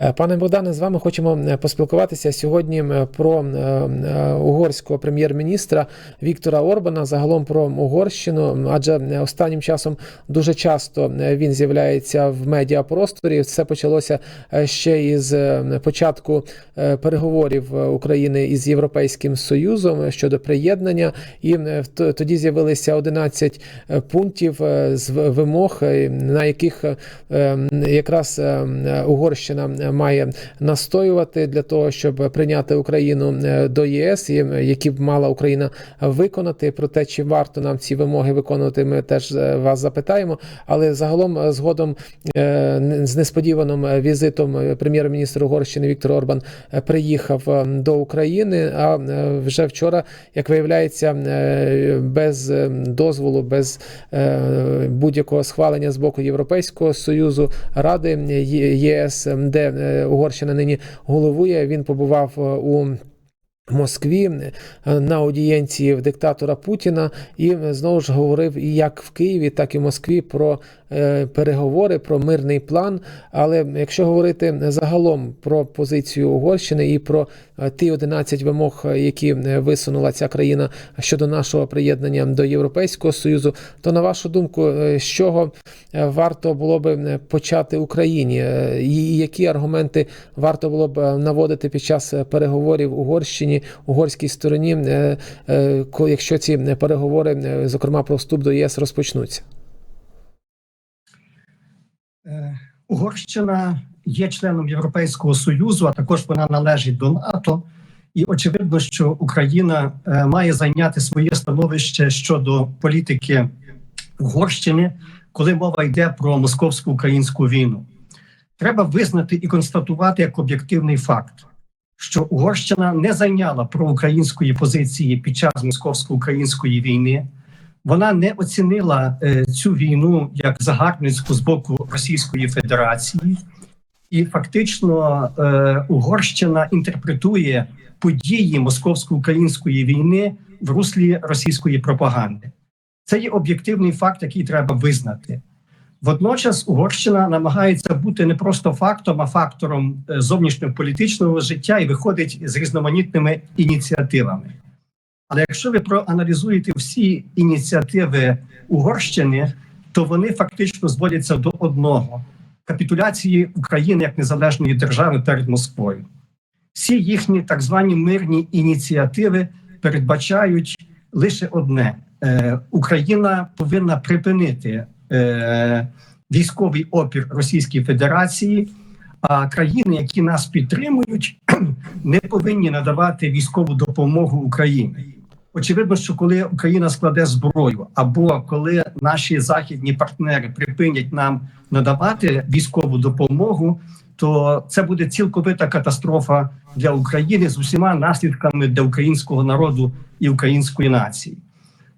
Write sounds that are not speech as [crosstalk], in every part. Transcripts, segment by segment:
Е, Пане Богдане, з вами хочемо е, поспілкуватися сьогодні про е, угорського прем'єр-міністра Віктора Орбана, загалом про Угорщину, адже останнім часом дуже часто він з'являється в медіапросторі. Це почалося ще із початку переговорів України із Європейським Союзом щодо приєднання, і тоді з'явилися 11 е, пунктів з вимог, на яких якраз Угорщина має настоювати для того, щоб прийняти Україну е, до ЄС, е, які б мала Україна виконати. Про те, чи варто нам ці вимоги виконувати, ми теж е, вас запитаємо. Але загалом, е, згодом е, з несподіваним е, візитом е, прем'єр-міністр Угорщини Віктор Орбан е, приїхав е, до України. А е, вже вчора, як виявляється, е, без е, дозволу, без е, будь-якого схвалення з боку Європейського союзу Ради ЄС, де е, Угорщина нині головує. Він побував е, у. Москві е, на аудієнції в диктатора Путіна і е, знову ж говорив і як в Києві, так і в Москві про е, переговори, про мирний план. Але якщо говорити загалом про позицію Угорщини і про е, ті 11 вимог, е, які е, висунула ця країна щодо нашого приєднання до Європейського союзу, то на вашу думку, е, з чого е, варто було би е, почати Україні, Е, і які аргументи варто було б е, наводити під час е, переговорів Угорщині, угорській стороні, е, е, якщо ці е, переговори, е, зокрема про вступ до ЄС, розпочнуться? Е, Угорщина є членом Європейського союзу, а також вона належить до НАТО. І очевидно, що Україна е, має зайняти своє становище щодо політики Угорщини, коли мова йде про московсько-українську війну. Треба визнати і констатувати як об'єктивний факт, що Угорщина не зайняла проукраїнської позиції під час московсько-української війни. Вона не оцінила е, цю війну як загарбницьку з боку Російської Федерації, і фактично е, Угорщина інтерпретує події московсько-української війни в руслі російської пропаганди. Це є об'єктивний факт, який треба визнати. Водночас Угорщина намагається бути не просто фактом, а фактором е, зовнішньополітичного життя і виходить з різноманітними ініціативами. Але якщо ви проаналізуєте всі ініціативи Угорщини, то вони фактично зводяться до одного капітуляції України як незалежної держави перед Москвою. Всі їхні так звані мирні ініціативи передбачають лише одне: Е, Україна повинна припинити е, військовий опір Російській Федерації. А країни, які нас підтримують, [clears throat] не повинні надавати військову допомогу Україні. Очевидно, що коли Україна складе зброю, або коли наші західні партнери припинять нам надавати військову допомогу, то це буде цілковита катастрофа для України з усіма наслідками для українського народу і української нації.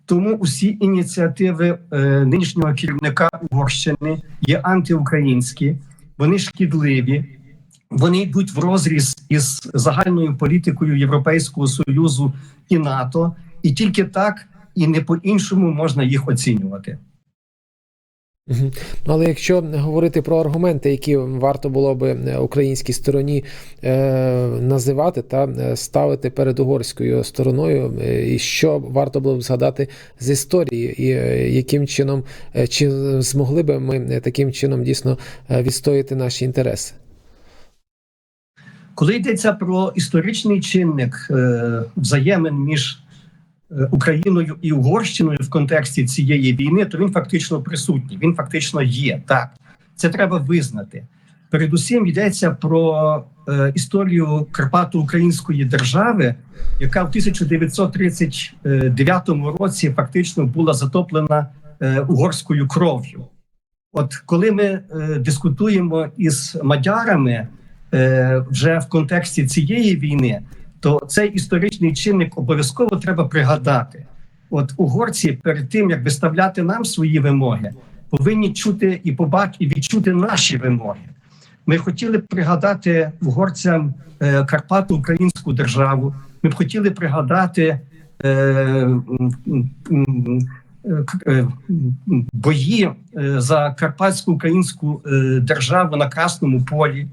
Тому усі ініціативи е, нинішнього керівника Угорщини є антиукраїнські, вони шкідливі, вони йдуть в розріз із загальною політикою Європейського союзу і НАТО, і тільки так і не по-іншому можна їх оцінювати. Ну, але якщо говорити про аргументи, які варто було би е, українській стороні е, називати та е, ставити перед угорською стороною, і що варто було б згадати з історії, і яким чином чи змогли би ми таким чином дійсно відстояти наші інтереси? Коли йдеться про історичний чинник взаємин між Україною і Угорщиною в контексті цієї війни, то він фактично присутній. Він фактично є. Так, це треба визнати. Передусім йдеться про е, історію Карпато-Української держави, яка в 1939 році фактично була затоплена е, угорською кров'ю. От коли ми е, дискутуємо із мадярами е, вже в контексті цієї війни, то цей історичний чинник обов'язково треба пригадати. От угорці перед тим як виставляти нам свої вимоги, повинні чути і побачити і відчути наші вимоги. Ми хотіли б пригадати угорцям е, Карпату українську державу. Ми б хотіли пригадати е, е, бої за карпатську українську державу на Красному полі,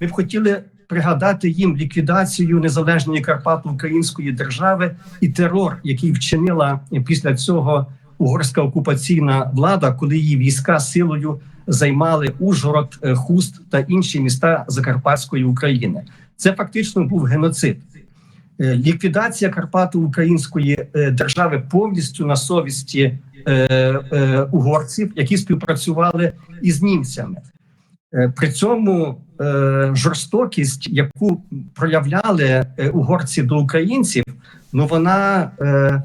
Ми б хотіли пригадати їм ліквідацію незалежної Карпато-Української держави і терор, який вчинила після цього угорська окупаційна влада, коли її війська силою займали Ужгород, е, Хуст та інші міста Закарпатської України. Це фактично був геноцид. Е, Ліквідація Карпато-Української е, держави повністю на совісті угорців, які співпрацювали із німцями. При цьому жорстокість, яку проявляли е, угорці до українців, ну вона е,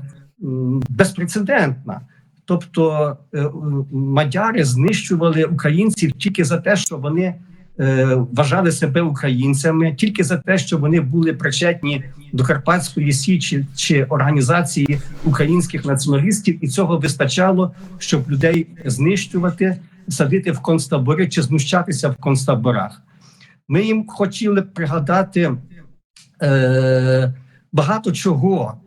безпрецедентна. Тобто е, мадяри знищували українців тільки за те, що вони е, вважали себе українцями, тільки за те, що вони були причетні до Карпатської січі чи організації українських націоналістів, і цього вистачало, щоб людей знищувати, садити в концтабори чи знущатися в концтаборах. Ми їм хотіли пригадати е, багато чого.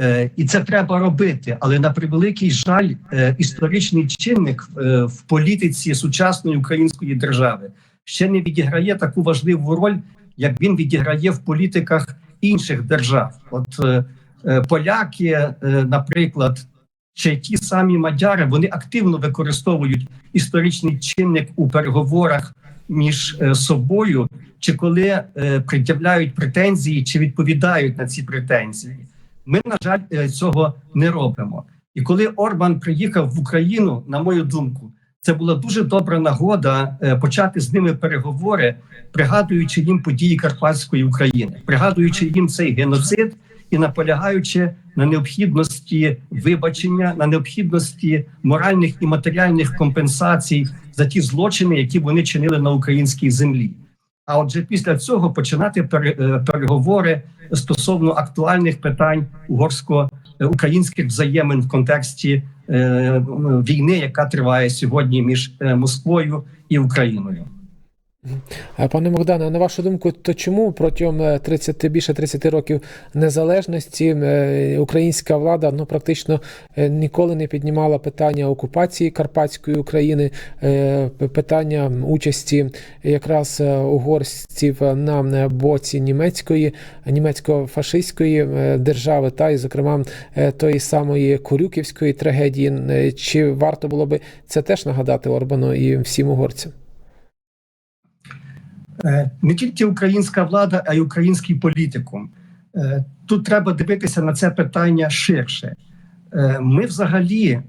Е, і це треба робити, але на превеликий жаль, е, історичний чинник е, в політиці сучасної української держави ще не відіграє таку важливу роль, як він відіграє в політиках інших держав. От е, е, поляки, е, наприклад, чи ті самі мадяри, вони активно використовують історичний чинник у переговорах між е, собою, чи коли е, пред'являють претензії, чи відповідають на ці претензії. Ми, на жаль, е, цього не робимо. І коли Орбан приїхав в Україну, на мою думку, це була дуже добра нагода почати з ними переговори, пригадуючи їм події Карпатської України, пригадуючи їм цей геноцид і наполягаючи на необхідності вибачення, на необхідності моральних і матеріальних компенсацій за ті злочини, які вони чинили на українській землі. А отже, після цього починати е, переговори стосовно актуальних питань угорсько-українських взаємин в контексті е, війни, яка триває сьогодні між е, Москвою і Україною. Е, Пане Богдане, на вашу думку, то чому протягом е, 30, більше 30 років незалежності е, українська влада ну, практично е, ніколи не піднімала питання окупації Карпатської України, е, питання участі якраз е, угорців на е, боці німецької, німецько-фашистської е, держави, та і, зокрема, е, тої самої Корюківської трагедії? Е, Чи варто було би це теж нагадати Орбану і всім угорцям? Е, не тільки українська влада, а й український політикум. Е, Тут треба дивитися на це питання ширше. Е, Ми взагалі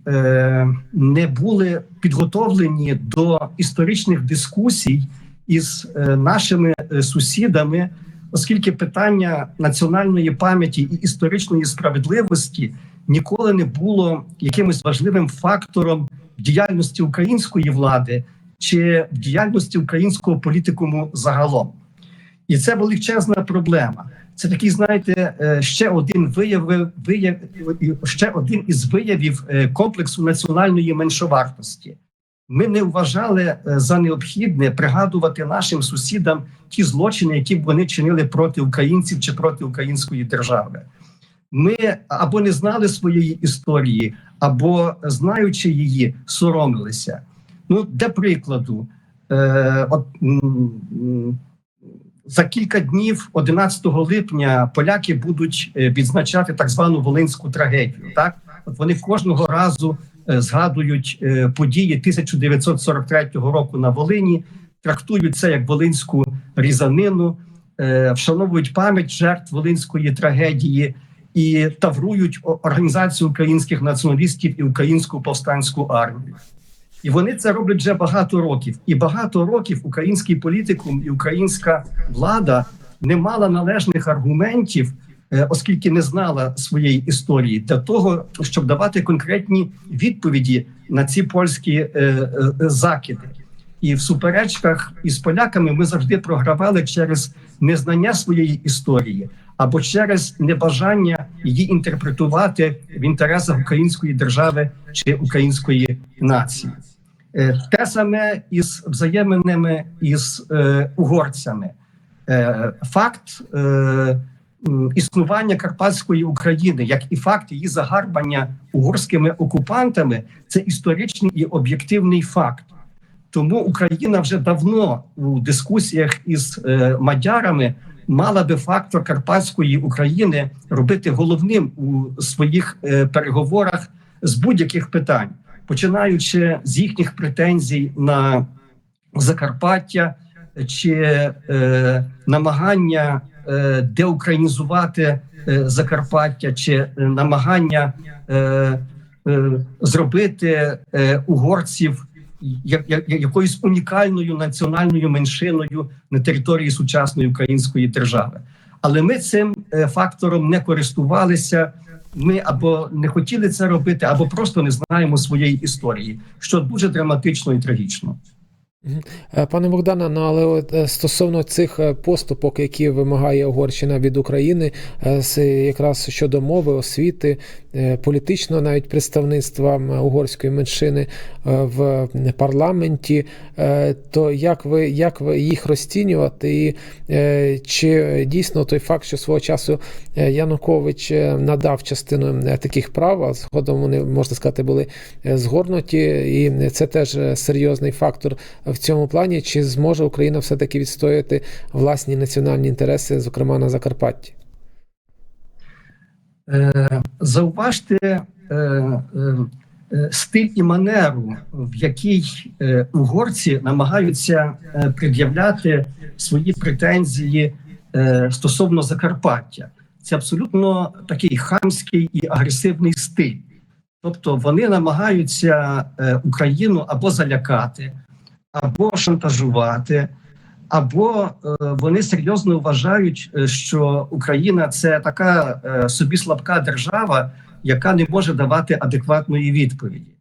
не були підготовлені до історичних дискусій із нашими сусідами, оскільки питання національної пам'яті і історичної справедливості ніколи не було якимось важливим фактором діяльності української влади чи в діяльності українського політикуму загалом. І це величезна проблема. Це такий, знаєте, е, ще один вияв, вияв, ще один із виявів е, комплексу національної меншовартості. Ми не вважали е, за необхідне пригадувати нашим сусідам ті злочини, які б вони чинили проти українців чи проти української держави. Ми або не знали своєї історії, або знаючи її, соромилися. Ну, для прикладу, е, от, за кілька днів, 11 липня, поляки будуть е, відзначати так звану волинську трагедію. Так, от вони кожного разу е, згадують е, події 1943 року на Волині, трактують це як волинську різанину, вшановують пам'ять жертв волинської трагедії і таврують організацію українських націоналістів і українську повстанську армію. І вони це роблять вже багато років. І багато років український політикум і українська влада не мала належних аргументів, е, оскільки не знала своєї історії, для того, щоб давати конкретні відповіді на ці польські е, е, закиди. І в суперечках із поляками ми завжди програвали через незнання своєї історії або через небажання її інтерпретувати в інтересах української держави чи української нації. Е, Те саме із взаєминами із е, угорцями. Е, факт е, існування Карпатської України, як і факт її загарбання угорськими окупантами, це історичний і об'єктивний факт. Тому Україна вже давно у дискусіях із е, мадярами мала би фактор Карпатської України робити головним у своїх е, переговорах з будь-яких питань, починаючи з їхніх претензій на Закарпаття чи е, намагання е, деукраїнізувати е, Закарпаття, чи е, намагання е, е, зробити е, угорців якоюсь унікальною національною меншиною на території сучасної української держави. Але ми цим е, фактором не користувалися. Ми або не хотіли це робити, або просто не знаємо своєї історії, що дуже драматично і трагічно. Е, Пане Богдане, ну але от е, стосовно цих е, поступок, які вимагає Угорщина від України, з- якраз щодо мови, освіти, політичного навіть представництва угорської меншини в парламенті, то як ви як ви їх розцінювати? І чи дійсно той факт, що свого часу Янукович надав частину таких прав, а згодом вони можна сказати були згорнуті, і це теж серйозний фактор в цьому плані, чи зможе Україна все-таки відстояти власні національні інтереси, зокрема на Закарпатті? Е, Зауважте е, е, стиль і манеру, в якій угорці намагаються пред'являти свої претензії стосовно Закарпаття. Це абсолютно такий хамський і агресивний стиль. Тобто вони намагаються Україну або залякати, або шантажувати, або е, вони серйозно вважають, е, що Україна це така е, собі слабка держава, яка не може давати адекватної відповіді.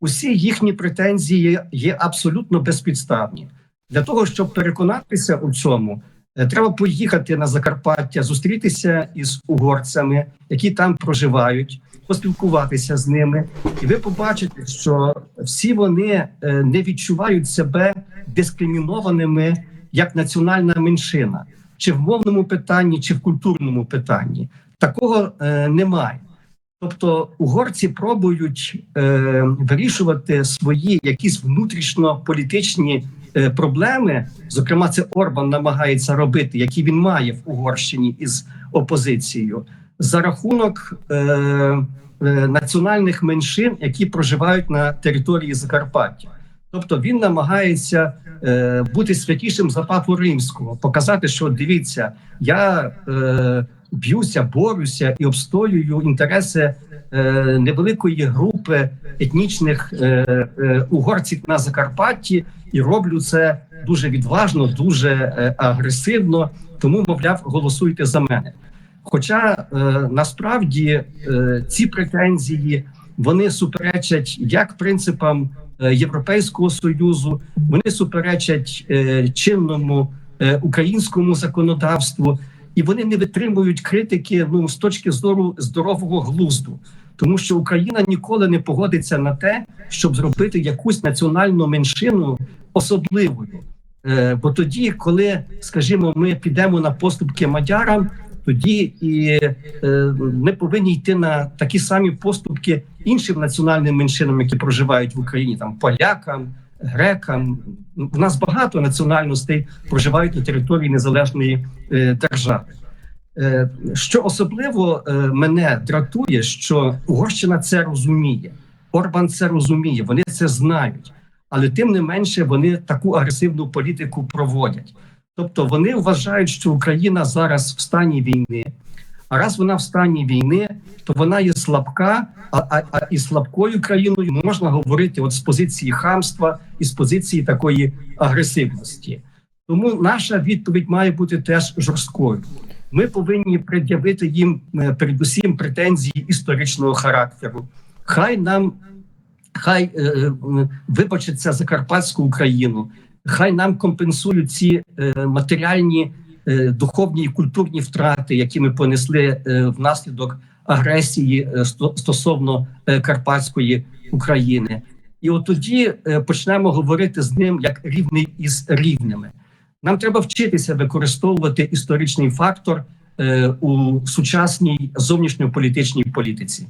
Усі їхні претензії є абсолютно безпідставні. Для того щоб переконатися у цьому, треба поїхати на Закарпаття, зустрітися із угорцями, які там проживають, поспілкуватися з ними, і ви побачите, що всі вони е, не відчувають себе дискримінованими як національна меншина, чи в мовному питанні, чи в культурному питанні. Такого е, немає. Тобто угорці пробують е, вирішувати свої якісь внутрішньополітичні е, проблеми. Зокрема, це Орбан намагається робити, які він має в Угорщині із опозицією, за рахунок е, е, національних меншин, які проживають на території Закарпаття. Тобто він намагається е, бути святішим за папу римського, показати, що дивіться, я е, б'юся, борюся і обстоюю інтереси е, невеликої групи етнічних е, е, угорців на Закарпатті, і роблю це дуже відважно, дуже е, агресивно. Тому, мовляв, голосуйте за мене. Хоча е, насправді е, ці претензії вони суперечать як принципам е, Європейського союзу, вони суперечать е, чинному е, українському законодавству, і вони не витримують критики ну з точки зору здорового глузду, тому що Україна ніколи не погодиться на те, щоб зробити якусь національну меншину особливою. Е, бо тоді, коли скажімо, ми підемо на поступки мадярам, тоді і е, ми повинні йти на такі самі поступки іншим національним меншинам, які проживають в Україні, там полякам, грекам. У нас багато національностей проживають на території незалежної е, держави. Е, що особливо мене дратує, що Угорщина це розуміє, Орбан це розуміє, вони це знають, але тим не менше вони таку агресивну політику проводять. Тобто вони вважають, що Україна зараз в стані війни. А раз вона в стані війни, то вона є слабка, а, а, а і слабкою країною можна говорити от з позиції хамства і з позиції такої агресивності. Тому наша відповідь має бути теж жорсткою. Ми повинні пред'явити їм е, передусім претензії історичного характеру. Хай нам хай е, е, вибачаться за Карпатську Україну, хай нам компенсують ці е, матеріальні, е, духовні і культурні втрати, які ми понесли е, внаслідок агресії стосовно Карпатської України. І от тоді почнемо говорити з ним як рівний із рівними. Нам треба вчитися використовувати історичний фактор у сучасній зовнішньополітичній політиці.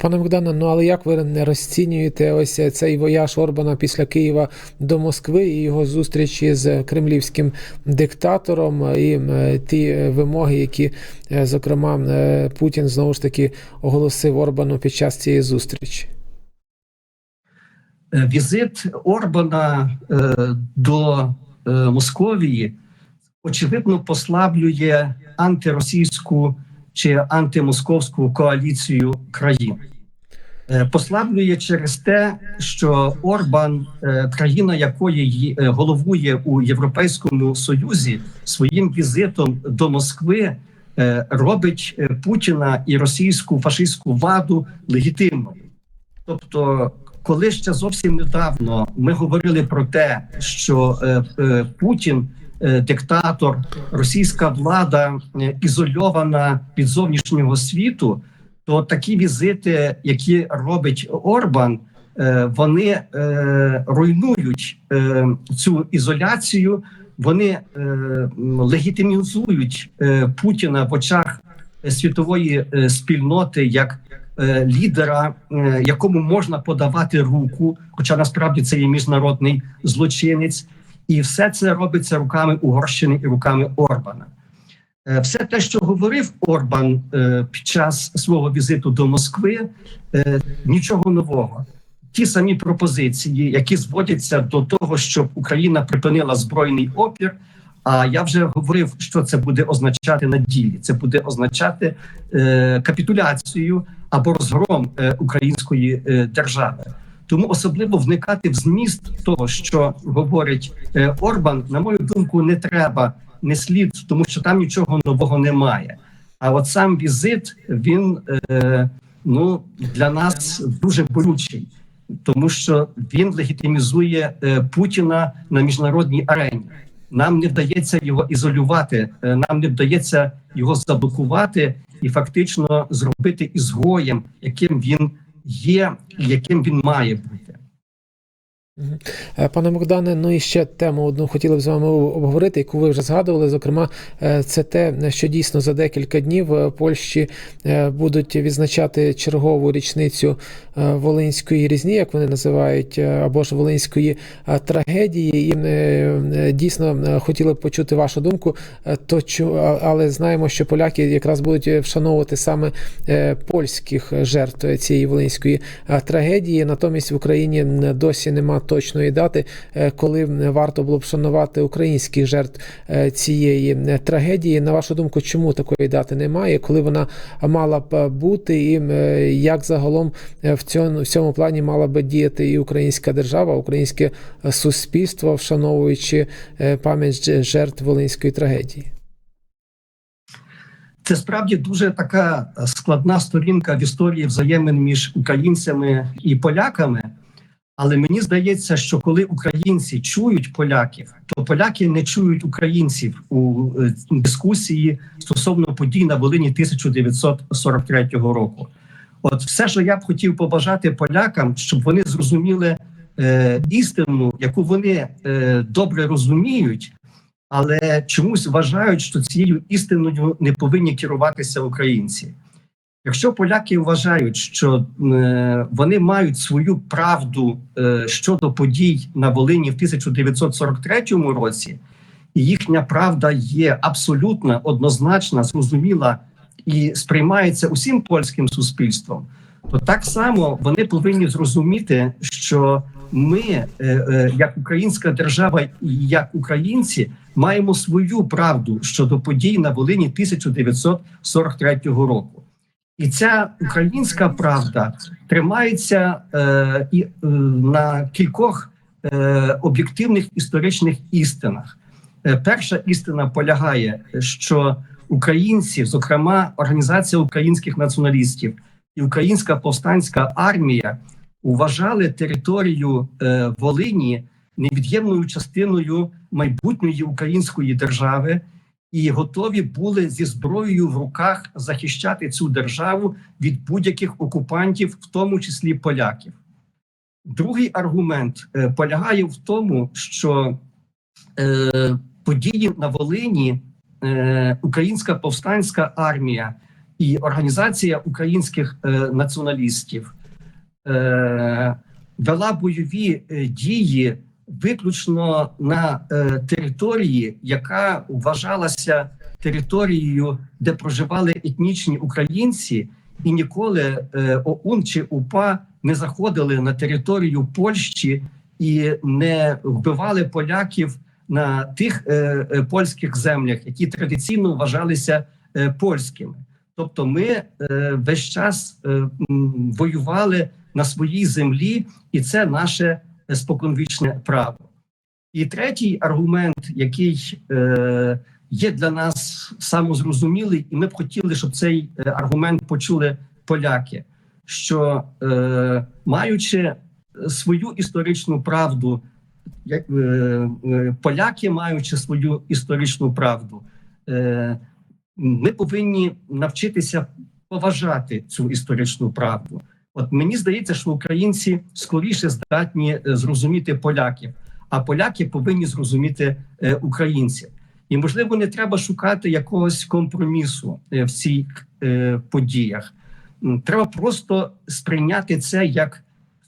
Пане Богдане, ну але як ви не розцінюєте ось цей вояж Орбана після Києва до Москви і його зустрічі з кремлівським диктатором і е, ті вимоги, які, е, зокрема, е, Путін знову ж таки оголосив Орбану під час цієї зустрічі? Е, Візит Орбана е, до е, Московії очевидно послаблює антиросійську чи антимосковську коаліцію країн. Е, Послаблює через те, що Орбан, е, країна якої е, головує у Європейському Союзі, своїм візитом до Москви робить Путіна і російську фашистську владу легітимною. Тобто, коли ще зовсім недавно ми говорили про те, що Путін, диктатор, російська влада е, ізольована від зовнішнього світу, то такі візити, які робить Орбан, е, вони е, руйнують е, цю ізоляцію, вони е, легітимізують е, Путіна в очах світової е, спільноти як е, лідера, е, якому можна подавати руку, хоча насправді це є міжнародний злочинець, і все це робиться руками Угорщини і руками Орбана. Е, Все те, що говорив Орбан е, під час свого візиту до Москви, е, нічого нового. Ті самі пропозиції, які зводяться до того, щоб Україна припинила збройний опір. А я вже говорив, що це буде означати на ділі. Це буде означати капітуляцію або розгром української держави. Тому особливо вникати в зміст того, що говорить е, Орбан, на мою думку, не треба, не слід, тому що там нічого нового немає. А от сам візит він е, ну для нас дуже болючий, тому що він легітимізує е, Путіна на міжнародній арені. Нам не вдається його ізолювати, нам не вдається його заблокувати і фактично зробити ізгоєм, яким він є яким він має бути. Е, Пане Богдане, ну і ще тему одну хотіли б з вами обговорити, яку ви вже згадували. Зокрема, е, це те, що дійсно за декілька днів в Польщі е, будуть відзначати чергову річницю Волинської різні, як вони називають, або ж Волинської трагедії. І дійсно хотіли б почути вашу думку. То але знаємо, що поляки якраз будуть вшановувати саме польських жертв цієї волинської трагедії. Натомість в Україні досі нема точної дати, е, коли варто було б вшанувати українських жертв е, цієї трагедії. На вашу думку, чому такої дати немає? Коли вона мала б бути, і е, як загалом е, в цьому в цьому плані мала би діяти і українська держава, українське е, суспільство, вшановуючи е, пам'ять жертв волинської трагедії? Це справді дуже така складна сторінка в історії взаємин між українцями і поляками. Але мені здається, що коли українці чують поляків, то поляки не чують українців у е, дискусії стосовно подій на Волині 1943 року. От все, що я б хотів побажати полякам, щоб вони зрозуміли е, істину, яку вони е, добре розуміють, але чомусь вважають, що цією істиною не повинні керуватися українці. Якщо поляки вважають, що е, вони мають свою правду е, щодо подій на Волині в 1943 році, і їхня правда є абсолютно однозначна, зрозуміла і сприймається усім польським суспільством, то так само вони повинні зрозуміти, що ми, е, як українська держава і як українці, маємо свою правду щодо подій на Волині 1943 року. І ця українська правда тримається е, і, е, на кількох е, об'єктивних історичних істинах. Е, перша істина полягає, що українці, зокрема Організація українських націоналістів і Українська повстанська армія, вважали територію е, Волині невід'ємною частиною майбутньої української держави і готові були зі зброєю в руках захищати цю державу від будь-яких окупантів, в тому числі поляків. Другий аргумент е, полягає в тому, що е, події на Волині, е, українська повстанська армія І організація українських е, націоналістів е, вела бойові е, дії виключно на е, території, яка вважалася територією, де проживали етнічні українці, і ніколи е, ОУН чи УПА не заходили на територію Польщі і не вбивали поляків на тих е, е, польських землях, які традиційно вважалися е, польськими. Тобто, ми е, весь час е, воювали на своїй землі, і це наше споконвічне право. І третій аргумент, який е, є для нас самозрозумілий, і ми б хотіли, щоб цей е, аргумент почули поляки, що е, маючи свою історичну правду, е, е, поляки, маючи свою історичну правду, е, ми повинні навчитися поважати цю історичну правду. От мені здається, що українці скоріше здатні е, зрозуміти поляків, а поляки повинні зрозуміти е, українців. І можливо, не треба шукати якогось компромісу е, в цих подіях. Треба просто сприйняти це як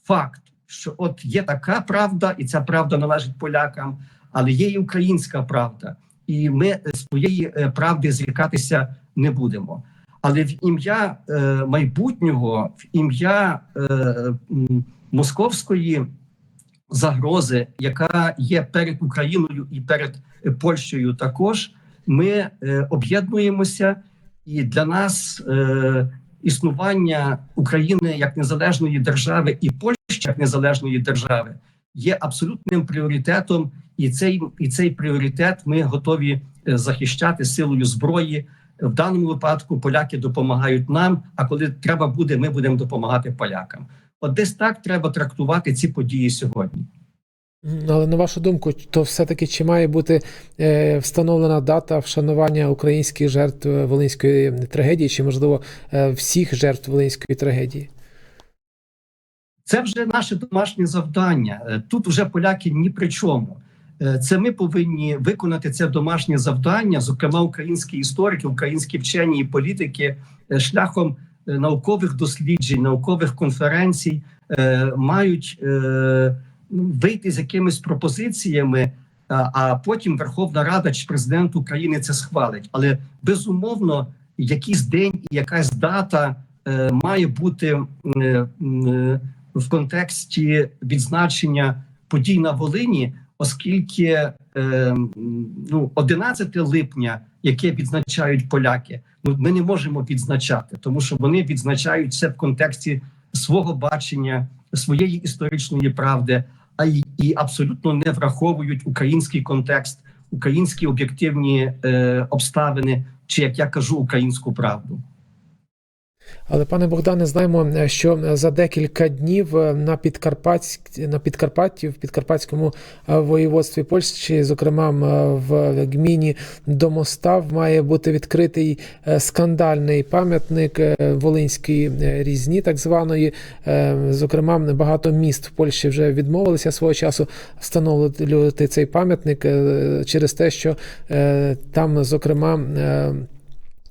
факт, що от є така правда, і ця правда належить полякам, але є і українська правда, і ми своєї правди зрікатися не будемо. Але в ім'я е, майбутнього, в ім'я е, московської загрози, яка є перед Україною і перед Польщею, також ми е, об'єднуємося, і для нас існування України як незалежної держави і Польщі як незалежної держави є абсолютним пріоритетом, і цей і цей пріоритет ми готові захищати силою зброї. В даному випадку поляки допомагають нам. А коли треба буде, ми будемо допомагати полякам. От десь так треба трактувати ці події сьогодні. Але на вашу думку, то все-таки чи має бути е, встановлена дата вшанування українських жертв е, Волинської трагедії, чи можливо е, всіх жертв Волинської трагедії? Це вже наше домашнє завдання. Е, Тут вже поляки ні при чому. Е, Це ми повинні виконати це домашнє завдання, зокрема, українські історики, українські вчені і політики, е, шляхом е, наукових досліджень, наукових конференцій мають вийти з якимись пропозиціями. а- потім Верховна Рада чи президент України це схвалить. Але безумовно, якийсь день і якась дата має бути в контексті відзначення подій на Волині, оскільки е, ну 11 липня, яке відзначають поляки, ну ми не можемо відзначати, тому що вони відзначають це в контексті свого бачення, своєї історичної правди, а й і абсолютно не враховують український контекст, українські об'єктивні е, обставини, чи як я кажу, українську правду. Але, пане Богдане, знаємо, е, що за декілька днів е, на Підкарпатськ... на Підкарпатті, в Підкарпатському е, воєводстві Польщі, зокрема е, в гміні Домостав, має бути відкритий е, скандальний пам'ятник е, Волинської е, різні, так званої. Е, Зокрема, багато міст в Польщі вже відмовилися свого часу встановлювати цей пам'ятник е, через те, що е, там, зокрема, е,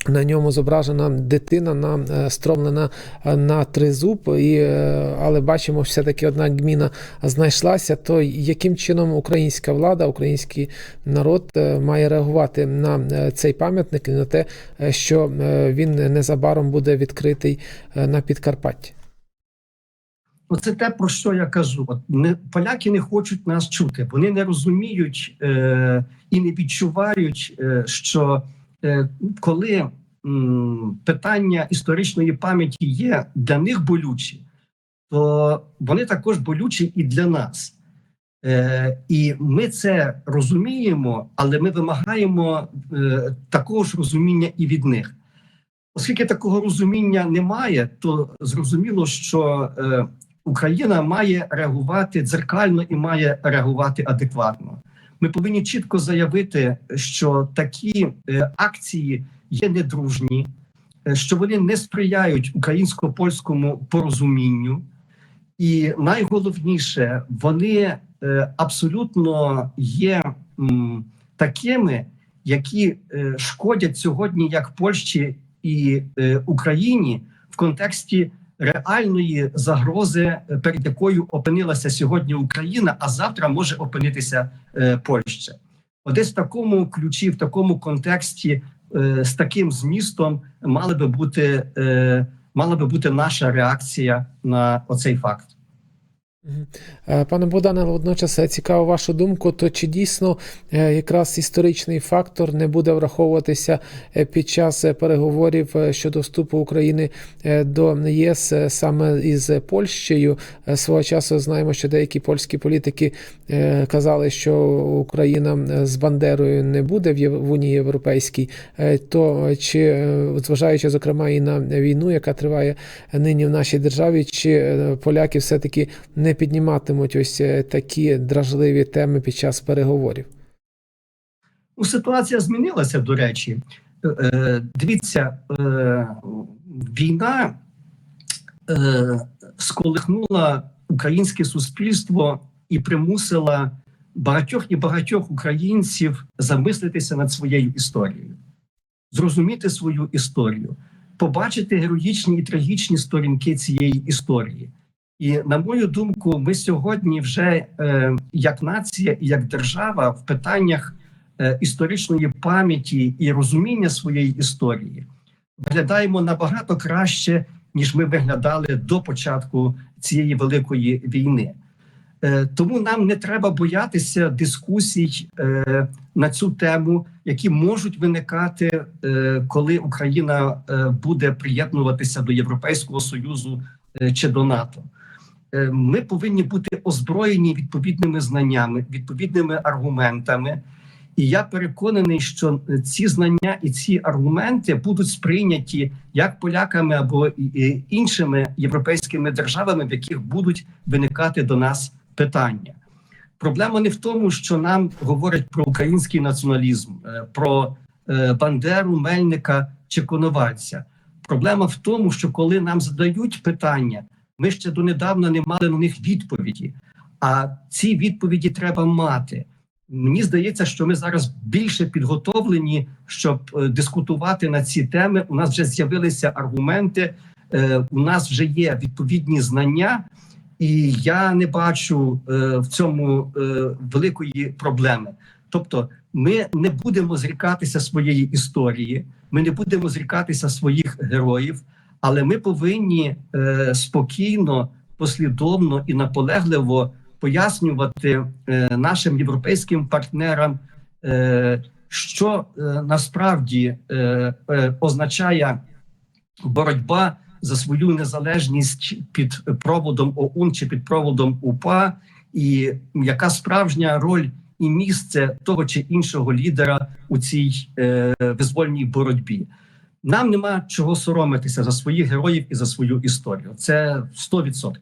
на ньому зображена дитина на е, стромлена е, на тризуб, і, е, але бачимо, все-таки одна гміна знайшлася. То яким чином українська влада, український народ має реагувати на цей пам'ятник і на те, що він незабаром буде відкритий на Підкарпатті? Оце те, про що я кажу. От не поляки не хочуть нас чути. Вони не розуміють е, і не відчувають, е, що коли питання історичної пам'яті є для них болючі, то вони також болючі і для нас. Е, і ми це розуміємо, але ми вимагаємо е, такого ж розуміння і від них. Оскільки такого розуміння немає, то зрозуміло, що е, Україна має реагувати дзеркально і має реагувати адекватно. Ми повинні чітко заявити, що такі е, акції є недружні, е, що вони не сприяють українсько-польському порозумінню, і найголовніше, вони е, абсолютно є такими, які шкодять сьогодні як Польщі і Україні в контексті реальної загрози, е, перед якою опинилася сьогодні Україна, а завтра може опинитися е, Польща. Одесь в такому ключі, в такому контексті, е, з таким змістом мала би бути мала би бути наша реакція на оцей факт. Е, Пане Богдане, водночас е, цікаво вашу думку, то чи дійсно е, якраз історичний фактор не буде враховуватися під час переговорів щодо вступу України до ЄС саме із Польщею? Свого часу знаємо, що деякі польські політики казали, що Україна з Бандерою не буде в Унії Європейській. То чи зважаючи зокрема і на війну, яка триває нині в нашій державі, чи поляки все-таки не підніматимуть ось е, такі дражливі теми під час переговорів? Ну, ситуація змінилася, до речі. Е, е, Дивіться, війна сколихнула українське суспільство і примусила багатьох і багатьох українців замислитися над своєю історією, зрозуміти свою історію, побачити героїчні і трагічні сторінки цієї історії. І на мою думку, ми сьогодні вже е, як нація і як держава в питаннях е, історичної пам'яті і розуміння своєї історії виглядаємо набагато краще, ніж ми виглядали до початку цієї великої війни. Е, Тому нам не треба боятися дискусій е, на цю тему, які можуть виникати, е, коли Україна е, буде приєднуватися до Європейського союзу е, чи до НАТО. Е, Ми повинні бути озброєні відповідними знаннями, відповідними аргументами. І я переконаний, що ці знання і ці аргументи будуть сприйняті як поляками або іншими європейськими державами, в яких будуть виникати до нас питання. Проблема не в тому, що нам говорять про український націоналізм, е, про е, Бандеру, Мельника чи Коновальця. Проблема в тому, що коли нам задають питання, ми ще донедавна не мали на них відповіді. А ці відповіді треба мати. Мені здається, що ми зараз більше підготовлені, щоб е, дискутувати на ці теми. У нас вже з'явилися аргументи, е, у нас вже є відповідні знання, і я не бачу е, в цьому великої проблеми. Тобто, ми не будемо зрікатися своєї історії, ми не будемо зрікатися своїх героїв, але ми повинні е, спокійно, послідовно і наполегливо пояснювати е, нашим європейським партнерам, е, що е, насправді е, е, означає боротьба за свою незалежність під проводом ОУН чи під проводом УПА, і яка справжня роль і місце того чи іншого лідера у цій е, визвольній боротьбі. Нам нема чого соромитися за своїх героїв і за свою історію. Це 100%.